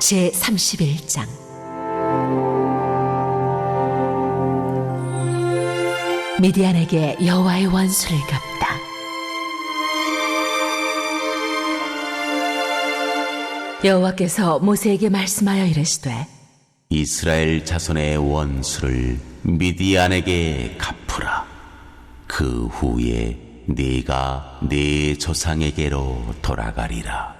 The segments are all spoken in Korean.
제 31장 미디안에게 여호와의 원수를 갚다. 여호와께서 모세에게 말씀하여 이르시되 이스라엘 자손의 원수를 미디안에게 갚으라. 그 후에 네가 네 조상에게로 돌아가리라.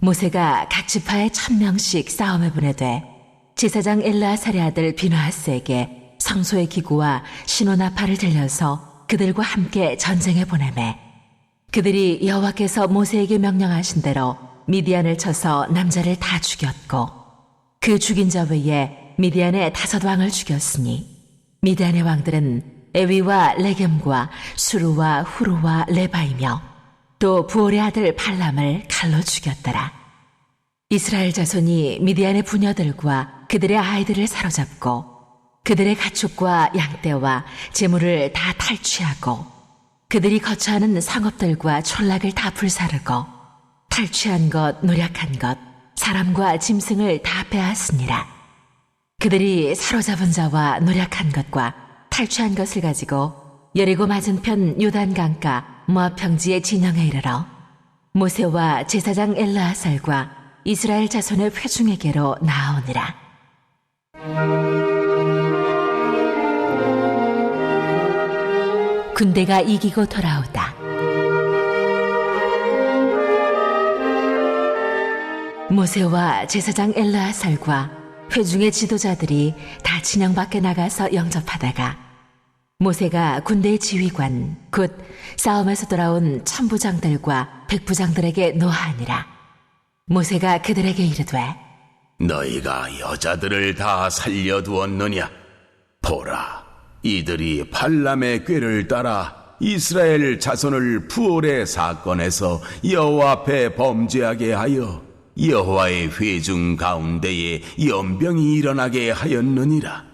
모세가 각 지파에 천 명씩 싸움에 보내되 제사장 엘라사리 아들 비누하스에게 성소의 기구와 신호나팔을 들려서 그들과 함께 전쟁에 보내매 그들이 여호와께서 모세에게 명령하신 대로 미디안을 쳐서 남자를 다 죽였고 그 죽인 자 외에 미디안의 다섯 왕을 죽였으니 미디안의 왕들은 에위와 레겜과 수루와 후루와 레바이며 또 부올의 아들 발람을 칼로 죽였더라. 이스라엘 자손이 미디안의 부녀들과 그들의 아이들을 사로잡고 그들의 가축과 양떼와 재물을 다 탈취하고 그들이 거처하는 상업들과 촌락을 다 불사르고 탈취한 것, 노력한 것, 사람과 짐승을 다 빼앗으니라. 그들이 사로잡은 자와 노력한 것과 탈취한 것을 가지고 여리고 맞은편 요단 강가 모압 평지의 진영에 이르러 모세와 제사장 엘라하살과 이스라엘 자손의 회중에게로 나아오니라. 군대가 이기고 돌아오다. 모세와 제사장 엘라하살과 회중의 지도자들이 다 진영 밖에 나가서 영접하다가 모세가 군대 지휘관 곧 싸움에서 돌아온 천부장들과 백부장들에게 노하니라 모세가 그들에게 이르되 너희가 여자들을 다 살려두었느냐? 보라, 이들이 발람의 꾀를 따라 이스라엘 자손을 부올의 사건에서 여호와 앞에 범죄하게 하여 여호와의 회중 가운데에 연병이 일어나게 하였느니라.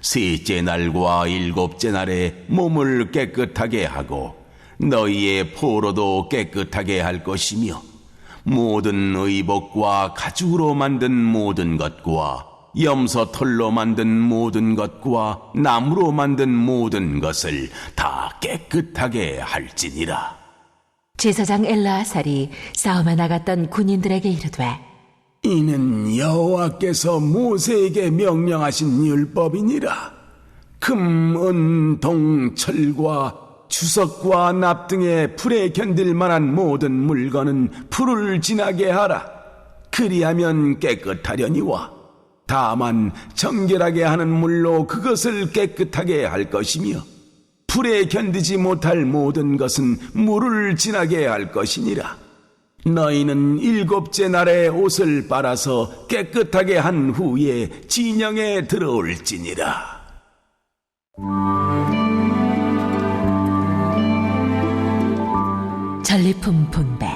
셋째 날과 일곱째 날에 몸을 깨끗하게 하고 너희의 포로도 깨끗하게 할 것이며 모든 의복과 가죽으로 만든 모든 것과 염소 털로 만든 모든 것과 나무로 만든 모든 것을 다 깨끗하게 할지니라. 제사장 엘라하살이 싸움에 나갔던 군인들에게 이르되 이는 여호와께서 모세에게 명령하신 율법이니라. 금, 은, 동, 철과 주석과 납 등의 불에 견딜 만한 모든 물건은 불을 지나게 하라. 그리하면 깨끗하려니와 다만 정결하게 하는 물로 그것을 깨끗하게 할 것이며 불에 견디지 못할 모든 것은 물을 지나게 할 것이니라. 너희는 일곱째 날에 옷을 빨아서 깨끗하게 한 후에 진영에 들어올지니라. 전리품 분배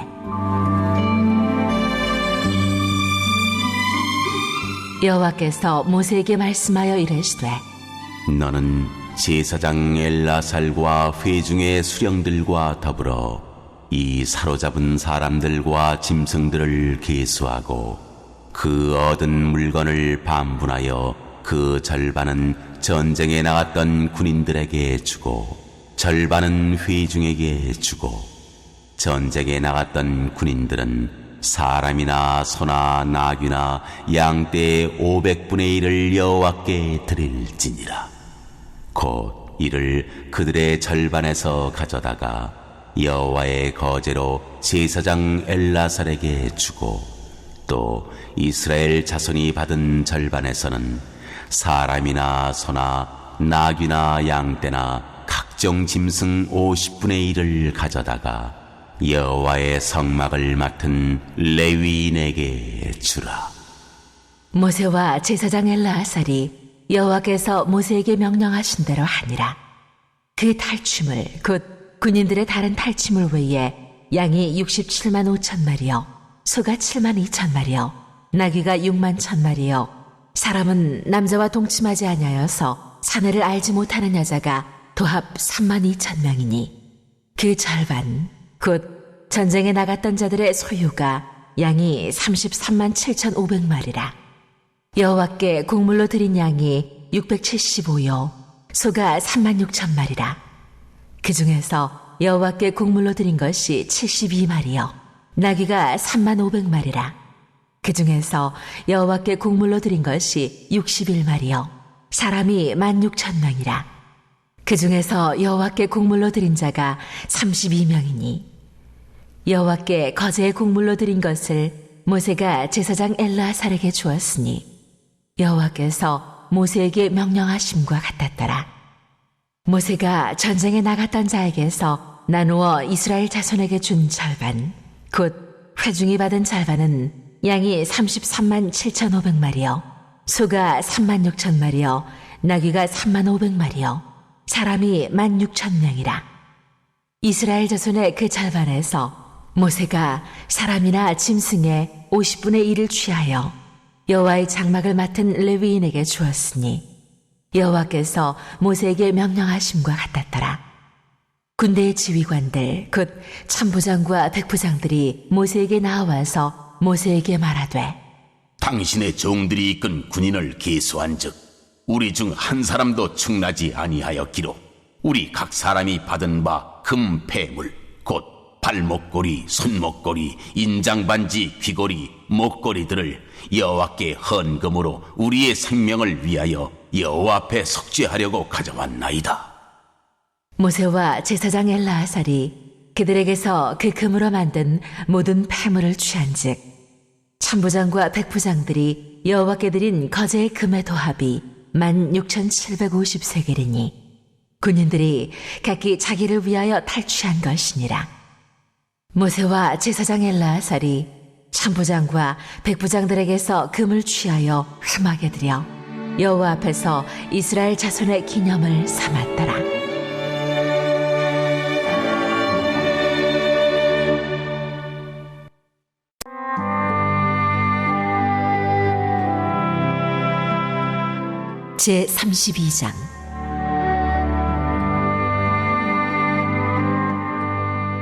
여호와께서 모세에게 말씀하여 이르시되 너는 제사장 엘라살과 회중의 수령들과 더불어 이 사로잡은 사람들과 짐승들을 계수하고 그 얻은 물건을 반분하여 그 절반은 전쟁에 나갔던 군인들에게 주고 절반은 회중에게 주고 전쟁에 나갔던 군인들은 사람이나 소나 나귀나 양떼의 오백 분의 일을 여호와께 드릴지니라. 곧 이를 그들의 절반에서 가져다가 여호와의 거제로 제사장 엘라살에게 주고 또 이스라엘 자손이 받은 절반에서는 사람이나 소나 나귀나 양떼나 각종 짐승 50분의 1을 가져다가 여호와의 성막을 맡은 레위인에게 주라. 모세와 제사장 엘라아살이 여호와께서 모세에게 명령하신 대로 하니라. 그 탈춤을 곧 군인들의 다른 탈춤을 외에 양이 67만 5천 마리요, 소가 7만 2천 마리요, 나귀가 6만 천 마리요. 사람은 남자와 동침하지 아니하여서 사내를 알지 못하는 여자가 도합 3만 2천 명이니 그 절반 곧 전쟁에 나갔던 자들의 소유가 양이 33만 7,500마리라. 여호와께 곡물로 드린 양이 675요, 소가 3만 6천 마리라. 그 중에서 여호와께 곡물로 드린 것이 72마리요, 나귀가 3만 500마리라. 그 중에서 여호와께 곡물로 드린 것이 61마리요, 사람이 1만 6천 명이라. 그 중에서 여호와께 곡물로 드린 자가 32명이니 여호와께 거제의 곡물로 드린 것을 모세가 제사장 엘라살에게 주었으니 여호와께서 모세에게 명령하심과 같았더라. 모세가 전쟁에 나갔던 자에게서 나누어 이스라엘 자손에게 준 절반, 곧 회중이 받은 절반은 양이 33만 7,500마리요, 소가 3만 6천 마리요, 나귀가 3만 500마리요, 사람이 1만 6천 명이라. 이스라엘 자손의 그 절반에서 모세가 사람이나 짐승의 50분의 1을 취하여 여호와의 장막을 맡은 레위인에게 주었으니 여호와께서 모세에게 명령하심과 같았더라. 군대의 지휘관들 곧 참부장과 백부장들이 모세에게 나와서 모세에게 말하되 당신의 종들이 이끈 군인을 계수한즉 우리 중 한 사람도 충나지 아니하였기로 우리 각 사람이 받은 바 금 폐물 곧 발목걸이, 손목걸이, 인장반지, 귀걸이, 목걸이들을 여호와께 헌금으로 우리의 생명을 위하여 여호와 앞에 속죄하려고 가져왔나이다. 모세와 제사장 엘라하살이 그들에게서 그 금으로 만든 모든 폐물을 취한즉 참부장과 백부장들이 여호와께 드린 거제의 금의 도합이 만 6,750세겔이니 군인들이 각기 자기를 위하여 탈취한 것이니라. 모세와 제사장 엘라하살이 참부장과 백부장들에게서 금을 취하여 흠하게 드려 여호와 앞에서 이스라엘 자손의 기념을 삼았더라. 제 32장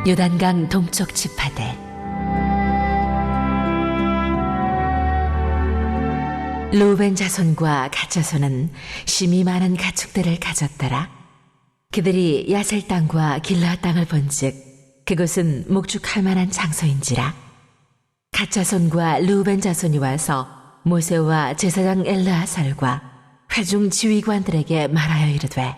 요단강 동쪽 지파들 루벤 자손과 갓 자손은 심이 많은 가축들을 가졌더라. 그들이 야셀 땅과 길라 땅을 본즉 그곳은 목축할 만한 장소인지라. 갓 자손과 루벤 자손이 와서 모세와 제사장 엘르하살과 회중 지휘관들에게 말하여 이르되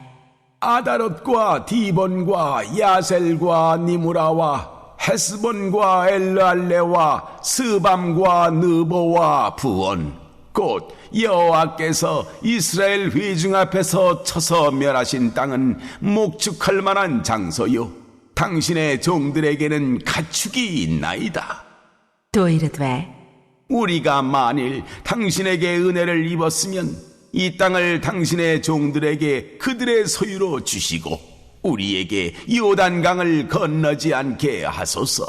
아다롯과 디본과 야셀과 니무라와 헤스본과 엘르알레와 스밤과 느보와 부온 곧 여호와께서 이스라엘 회중 앞에서 쳐서 멸하신 땅은 목축할 만한 장소요 당신의 종들에게는 가축이 있나이다 또 이르되 우리가 만일 당신에게 은혜를 입었으면 이 땅을 당신의 종들에게 그들의 소유로 주시고 우리에게 요단강을 건너지 않게 하소서.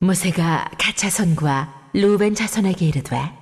모세가 갓 자손과 루벤 자손에게 이르되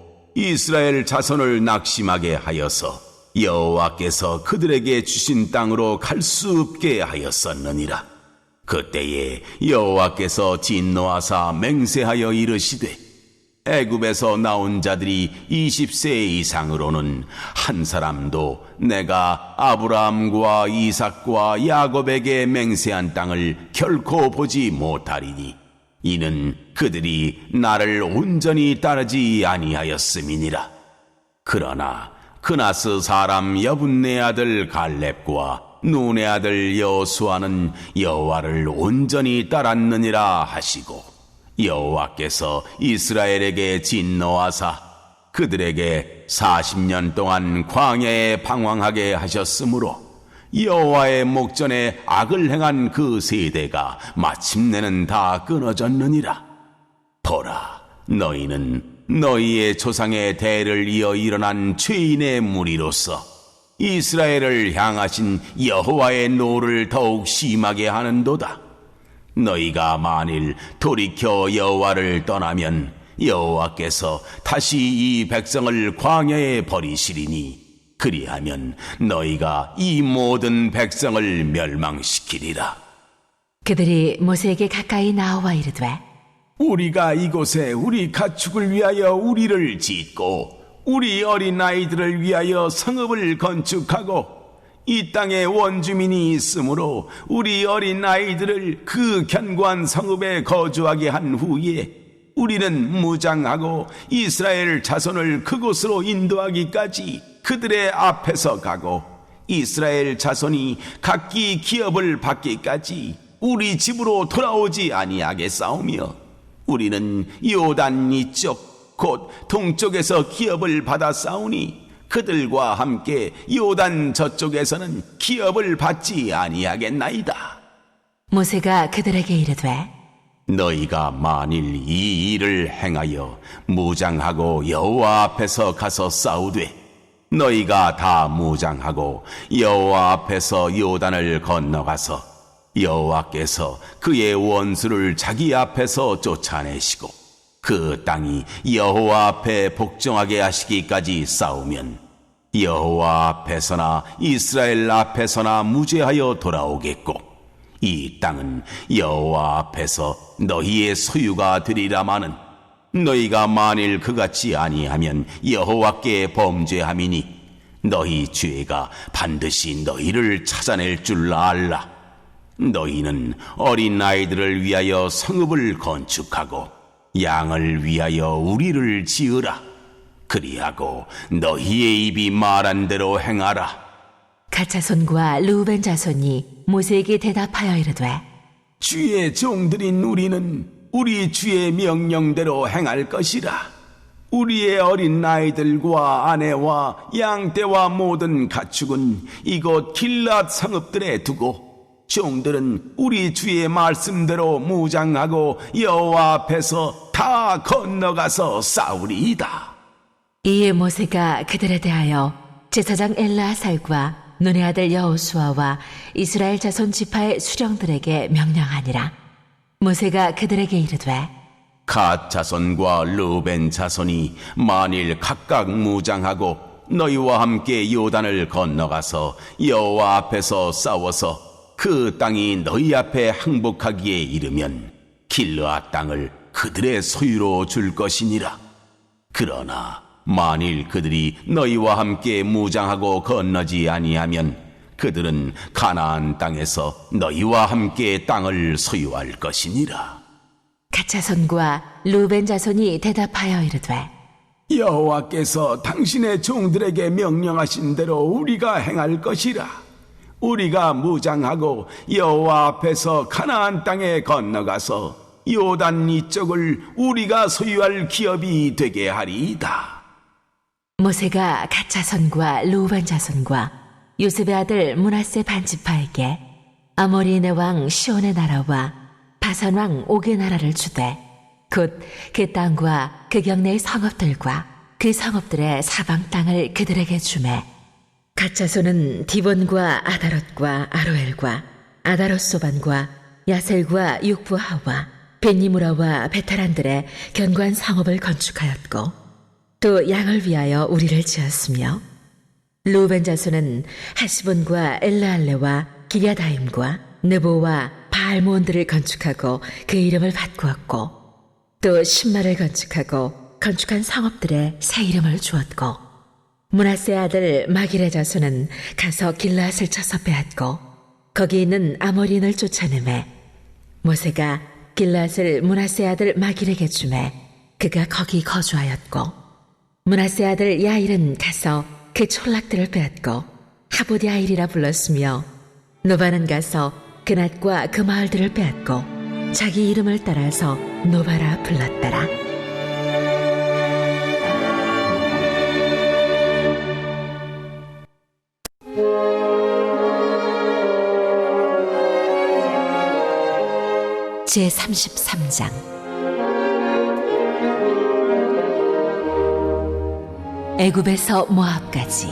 이스라엘 자손을 낙심하게 하여서 여호와께서 그들에게 주신 땅으로 갈 수 없게 하였었느니라. 그때에 여호와께서 진노하사 맹세하여 이르시되 애굽에서 나온 자들이 20세 이상으로는 한 사람도 내가 아브라함과 이삭과 야곱에게 맹세한 땅을 결코 보지 못하리니 이는 그들이 나를 온전히 따르지 아니하였음이니라. 그러나 그나스 사람 여분네 아들 갈렙과 눈의 아들 여호수아는 여호와를 온전히 따랐느니라 하시고 여호와께서 이스라엘에게 진노하사 그들에게 40년 동안 광야에 방황하게 하셨으므로 여호와의 목전에 악을 행한 그 세대가 마침내는 다 끊어졌느니라 보라, 너희는 너희의 조상의 대를 이어 일어난 죄인의 무리로서 이스라엘을 향하신 여호와의 노를 더욱 심하게 하는도다. 너희가 만일 돌이켜 여호와를 떠나면 여호와께서 다시 이 백성을 광야에 버리시리니 그리하면 너희가 이 모든 백성을 멸망시키리라. 그들이 모세에게 가까이 나와 이르되 우리가 이곳에 우리 가축을 위하여 우리를 짓고 우리 어린 아이들을 위하여 성읍을 건축하고 이 땅에 원주민이 있으므로 우리 어린 아이들을 그 견고한 성읍에 거주하게 한 후에 우리는 무장하고 이스라엘 자손을 그곳으로 인도하기까지 그들의 앞에서 가고 이스라엘 자손이 각기 기업을 받기까지 우리 집으로 돌아오지 아니하겠사오며 우리는 요단 이쪽 곧 동쪽에서 기업을 받아 싸우니 그들과 함께 요단 저쪽에서는 기업을 받지 아니하겠나이다. 모세가 그들에게 이르되 너희가 만일 이 일을 행하여 무장하고 여호와 앞에서 가서 싸우되 너희가 다 무장하고 여호와 앞에서 요단을 건너가서 여호와께서 그의 원수를 자기 앞에서 쫓아내시고 그 땅이 여호와 앞에 복종하게 하시기까지 싸우면 여호와 앞에서나 이스라엘 앞에서나 무죄하여 돌아오겠고 이 땅은 여호와 앞에서 너희의 소유가 되리라마는 너희가 만일 그같이 아니하면 여호와께 범죄함이니 너희 죄가 반드시 너희를 찾아낼 줄 알라. 너희는 어린 아이들을 위하여 성읍을 건축하고 양을 위하여 우리를 지으라. 그리하고 너희의 입이 말한 대로 행하라. 가차손과 루벤 자손이 모세에게 대답하여 이르되 주의 종들인 우리는 우리 주의 명령대로 행할 것이라. 우리의 어린 아이들과 아내와 양떼와 모든 가축은 이곳 길랏 성읍들에 두고 종들은 우리 주의 말씀대로 무장하고 여호와 앞에서 다 건너가서 싸우리이다. 이에 모세가 그들에 대하여 제사장 엘라살과 눈의 아들 여호수아와 이스라엘 자손 지파의 수령들에게 명령하니라 모세가 그들에게 이르되 갓 자손과 르벤 자손이 만일 각각 무장하고 너희와 함께 요단을 건너가서 여호와 앞에서 싸워서 그 땅이 너희 앞에 항복하기에 이르면 길르앗 땅을 그들의 소유로 줄 것이니라. 그러나 만일 그들이 너희와 함께 무장하고 건너지 아니하면 그들은 가나안 땅에서 너희와 함께 땅을 소유할 것이니라. 가차손과 루벤 자손이 대답하여 이르되 여호와께서 당신의 종들에게 명령하신 대로 우리가 행할 것이라. 우리가 무장하고 여호와 앞에서 가나안 땅에 건너가서 요단 이쪽을 우리가 소유할 기업이 되게 하리이다. 모세가 가차손과 루벤 자손과 요셉의 아들 문하세 반지파에게 아모리네 왕 시온의 나라와 바산 왕 옥의 나라를 주되 곧 그 땅과 그 경내의 성읍들과 그 성읍들의 사방 땅을 그들에게 주매. 가차손은 디본과 아다롯과 아로엘과 아다롯 소반과 야셀과 육부하와 벤니무라와 베테랑들의 견고한 성읍을 건축하였고 또 양을 위하여 우리를 지었으며 루벤 자손은 하스본과 엘라알레와 기랴다임과 느보와 바알몬들을 건축하고 그 이름을 바꾸었고 또 신마를 건축하고 건축한 성읍들의 새 이름을 주었고 문하세 아들 마길의 자손은 가서 길라앗을 쳐서 빼앗고 거기 있는 아모린을 쫓아내매 모세가 길라앗을 문하세 아들 마길에게 주매 그가 거기 거주하였고 문하세 아들 야일은 가서 그 촌락들을 빼앗고 하보디 아일이라 불렀으며 노바는 가서 그낫과 그 마을들을 빼앗고 자기 이름을 따라서 노바라 불렀더라. 제 33장 애굽에서 모압까지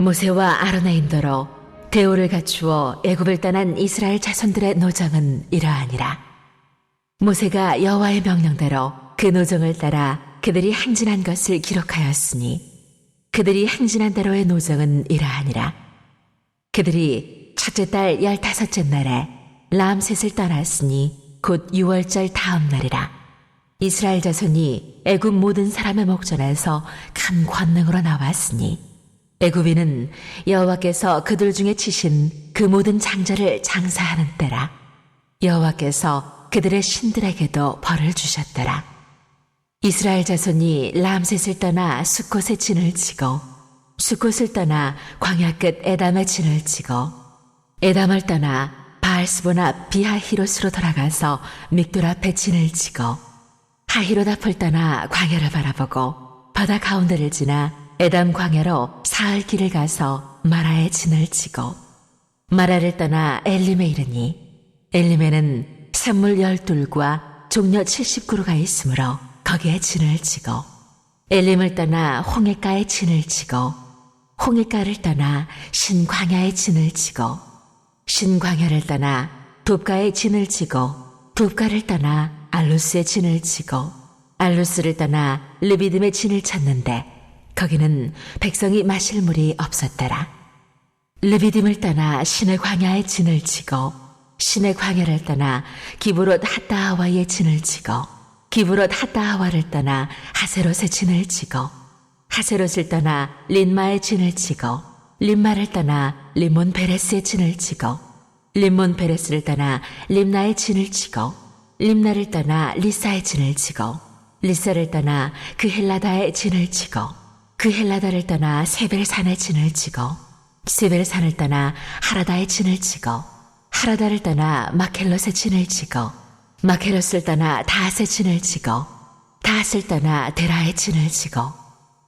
모세와 아론의 인도로 대오를 갖추어 애굽을 떠난 이스라엘 자손들의 노정은 이러하니라. 모세가 여호와의 명령대로 그 노정을 따라 그들이 행진한 것을 기록하였으니 그들이 행진한 대로의 노정은 이러하니라. 그들이 첫째 달 열다섯째 날에 람셋을 떠났으니 곧 유월절 다음 날이라. 이스라엘 자손이 애굽 모든 사람의 목전에서 큰 권능으로 나왔으니 애굽인은 여호와께서 그들 중에 치신 그 모든 장자를 장사하는 때라. 여호와께서 그들의 신들에게도 벌을 주셨더라. 이스라엘 자손이 람셋을 떠나 수꽃에 진을 치고 수꽃을 떠나 광야 끝 에담의 진을 치고 에담을 떠나 바알스본 앞 비하히롯으로 돌아가서 믹돌 앞에 진을 치고 하히롯 앞을 떠나 광야를 바라보고 바다 가운데를 지나 에담 광야로 사흘 길을 가서 마라에 진을 치고 마라를 떠나 엘림에 이르니 엘림에는 샘물 열둘과 종려 79루가 있으므로 거기에 진을 치고 엘림을 떠나 홍해가에 진을 치고 홍해가를 떠나 신광야에 진을 치고 신광야를 떠나 돕가에 진을 치고 돕가를 떠나 알루스에 진을 치고 알루스를 떠나 르비듬에 진을 쳤는데 거기는 백성이 마실 물이 없었더라. 르비딤을 떠나 신의 광야에 진을 치고 신의 광야를 떠나 기브롯 핫다하와에 진을 치고 기브롯 핫다하와를 떠나 하세롯에 진을 치고 하세롯을 떠나 린마에 진을 치고 린마를 떠나 림몬 베레스에 진을 치고 림몬 베레스를 떠나 림나에 진을 치고 림나를 떠나 리사에 진을 치고 리사를 떠나 그 헬라다에 진을 치고 그 헬라다를 떠나 세벨산에 진을 치고 세벨산을 떠나 하라다에 진을 치고 하라다를 떠나 마켈롯에 진을 치고 마켈롯을 떠나 다핫에 진을 치고 다핫을 떠나 데라에 진을 치고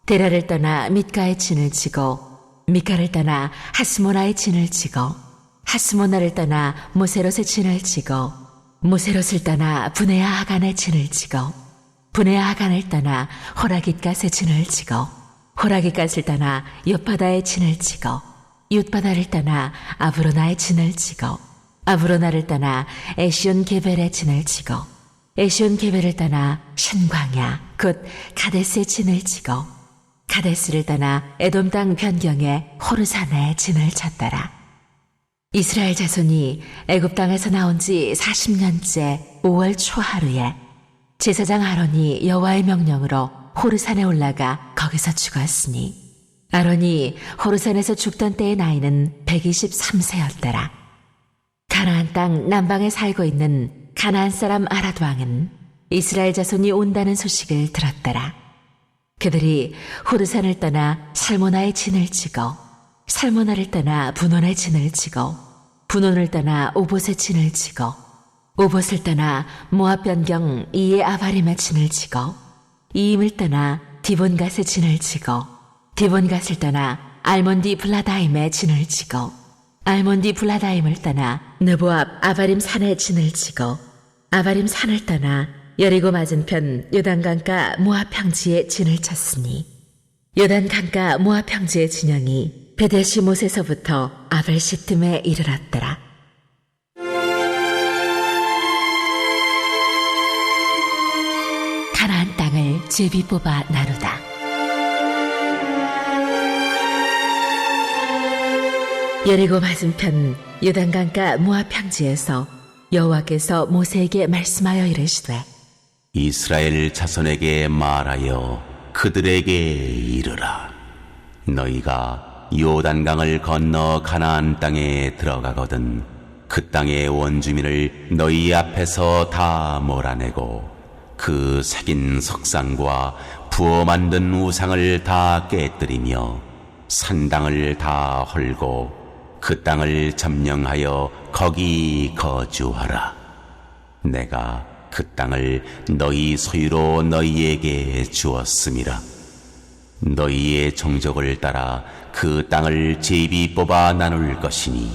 데라를 떠나 밑가에 진을 치고 미카를 떠나 하스모나에 진을 치고 하스모나를 떠나 모세롯에 진을 치고 모세롯을 떠나 분해아 하간에 진을 치고 분해아 하간을 떠나 호라깃갓에 진을 치고 호라깃갓을 떠나 옅바다에 진을 치고 옅바다를 떠나 아브로나에 진을 치고 아브로나를 떠나 에시온 게벨에 진을 치고 에시온 게벨을 떠나 신광야 곧 가데스에 진을 치고 가데스를 떠나 에돔 땅 변경에 호르산에 진을 쳤더라. 이스라엘 자손이 애굽 땅에서 나온 지 40년째 5월 초하루에 제사장 아론이 여호와의 명령으로 호르산에 올라가 거기서 죽었으니 아론이 호르산에서 죽던 때의 나이는 123세였더라. 가나안 땅 남방에 살고 있는 가나안 사람 아라드 왕은 이스라엘 자손이 온다는 소식을 들었더라. 그들이 호르산을 떠나 살모나의 진을 치고 살모나를 떠나 분원의 진을 치고 분원을 떠나 오봇의 진을 치고 오봇을 떠나 모압 변경 이에 아바림의 진을 치고 이임을 떠나 디본갓의 진을 치고 디본갓을 떠나 알몬디 블라다임의 진을 치고 알몬디 블라다임을 떠나 느보압 아바림 산의 진을 치고 아바림 산을 떠나 여리고 맞은편 요단강가 모압 평지에 진을 쳤으니 요단 강가 모압 평지의 진영이 베데시 못에서부터 아벨시tim에 이르렀더라. 가나안 땅을 제비 뽑아 나누다. 여리고 맞은편 요단강가 모압 평지에서 여호와께서 모세에게 말씀하여 이르시되 이스라엘 자손에게 말하여 그들에게 이르라. 너희가 요단강을 건너 가나안 땅에 들어가거든 그 땅의 원주민을 너희 앞에서 다 몰아내고 그 새긴 석상과 부어 만든 우상을 다 깨뜨리며 산당을 다 헐고 그 땅을 점령하여 거기 거주하라. 내가 그 땅을 너희 소유로 너희에게 주었음이라. 너희의 종족을 따라 그 땅을 제비 뽑아 나눌 것이니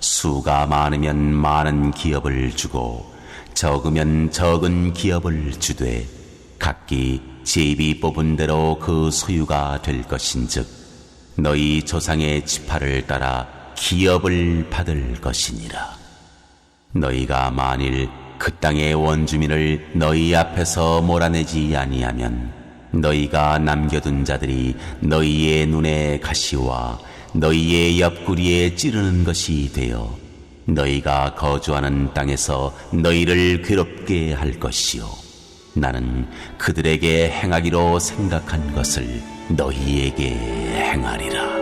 수가 많으면 많은 기업을 주고 적으면 적은 기업을 주되 각기 제비 뽑은 대로 그 소유가 될 것인즉 너희 조상의 지파를 따라 기업을 받을 것이니라. 너희가 만일 그 땅의 원주민을 너희 앞에서 몰아내지 아니하면 너희가 남겨둔 자들이 너희의 눈에 가시와 너희의 옆구리에 찌르는 것이 되어 너희가 거주하는 땅에서 너희를 괴롭게 할 것이요. 나는 그들에게 행하기로 생각한 것을 너희에게 행하리라